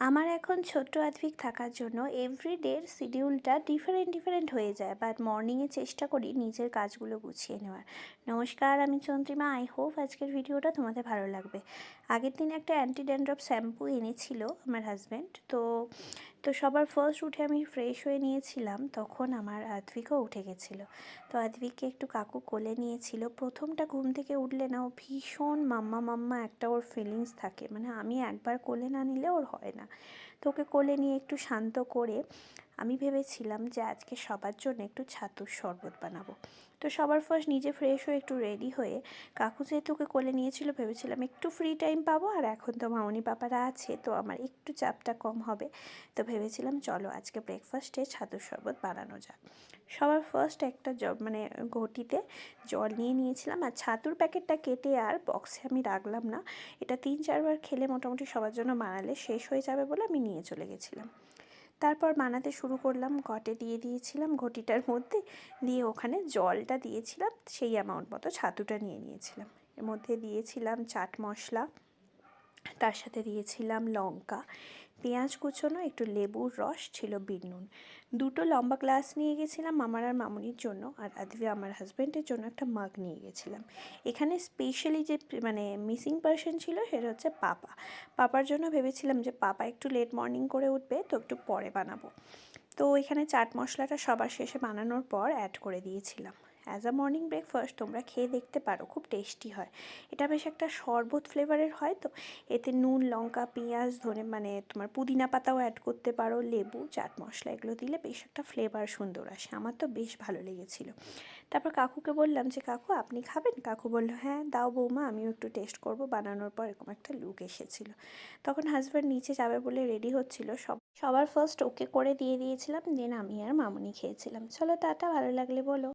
আমার এখন ছোট্ট আধভিক থাকার জন্য এভরিডের শিডিউলটা ডিফারেন্ট ডিফারেন্ট হয়ে যায় বাট মর্নিংয়ে চেষ্টা করি নিজের কাজগুলো গুছিয়ে নেওয়ার। নমস্কার, আমি চন্দ্রিমা। আই হোপ আজকের ভিডিওটা তোমাদের ভালো লাগবে। আগের দিন একটা অ্যান্টি ড্যান্ড্রফ শ্যাম্পু এনেছিল আমার হাজব্যান্ড তো তো সবার ফার্স্ট উঠে আমি ফ্রেশ হয়ে নিয়েছিলাম, তখন আমার আদ্ভিকও উঠে গেছিল। তো আদ্বিককে একটু কাকু কোলে নিয়েছিল। প্রথমটা ঘুম থেকে উঠলে না, ও ভীষণ মাম্মা মাম্মা একটা ওর ফিলিংস থাকে। মানে আমি একবার কোলে না নিলে ওর হয় না। তো ওকে কোলে নিয়ে একটু শান্ত করে আমি ভেবেছিলাম যে আজকে সবার জন্য একটু ছাতুর শরবত বানাবো। তো সবার ফার্স্ট নিজে ফ্রেশ হয়ে একটু রেডি হয়ে কাকু যেহেতু ওকে কোলে নিয়েছিল, ভেবেছিলাম একটু ফ্রি টাইম পাবো আর এখন তো মামনি পাপারা আছে, তো আমার একটু চাপটা কম হবে। তো ভেবেছিলাম চলো আজকে ব্রেকফাস্টে ছাতুর শরবত বানানো যাক। সবার ফার্স্ট একটা মানে ঘটিতে জল নিয়ে নিয়েছিলাম আর ছাতুর প্যাকেটটা কেটে আর বক্সে আমি রাখলাম না। এটা তিন চারবার খেলে মোটামুটি সবার জন্য বানালে শেষ হয়ে যাবে বলে আমি নিয়ে চলে গেছিলাম। তারপর বানাতে শুরু করলাম। ঘটে দিয়ে দিয়েছিলাম ঘটিটার মধ্যে। দিয়ে ওখানে জলটা দিয়েছিলাম, সেই অ্যামাউন্ট মতো ছাতুটা নিয়ে নিয়েছিলাম। এর মধ্যে দিয়েছিলাম চাট মশলা। তার সাথে দিয়েছিলাম লঙ্কা। পেঁয়াজ কুচোনো, একটু লেবুর রস ছিল বিট নুন। দুটো লম্বা গ্লাস নিয়ে গেছিলাম মামার আর মামুনির জন্য, আর আদবি আমার হাজব্যান্ডের জন্য একটা মাগ নিয়ে গেছিলাম। এখানে স্পেশালি যে মানে মিসিং পার্সন ছিল, সেটা হচ্ছে পাপা। পাপার জন্য ভেবেছিলাম যে পাপা একটু লেট মর্নিং করে উঠবে, তো একটু পরে বানাবো। তো এখানে চাট মশলাটা সবার শেষে বানানোর পর অ্যাড করে দিয়েছিলাম। অ্যাজ আ মর্নিং ব্রেকফাস্ট তোমরা খেয়ে দেখতে পারো, খুব টেস্টি হয়। এটা বেশ একটা শরবত ফ্লেভারের হয়, তো এতে নুন, লঙ্কা, পেঁয়াজ ধনে মানে তোমার পুদিনা পাতাও অ্যাড করতে পারো, লেবু, চাট মশলা এগুলো দিলে বেশ একটা ফ্লেভার সুন্দর আসে। আমার তো বেশ ভালো লেগেছিলো। তারপর কাকুকে বললাম যে, কাকু, আপনি খাবেন? কাকু বলল হ্যাঁ দাও বৌমা, আমিও একটু টেস্ট করব। বানানোর পর এরকম একটা লুক এসেছিল। তখন হাজব্যান্ড নিচে যাবে বলে রেডি হচ্ছিল। সব, সবার ফার্স্ট ওকে করে দিয়ে দিয়েছিলাম দেন আমি আর মামুনি খেয়েছিলাম। চলো, টাটা, ভালো লাগলে বলো।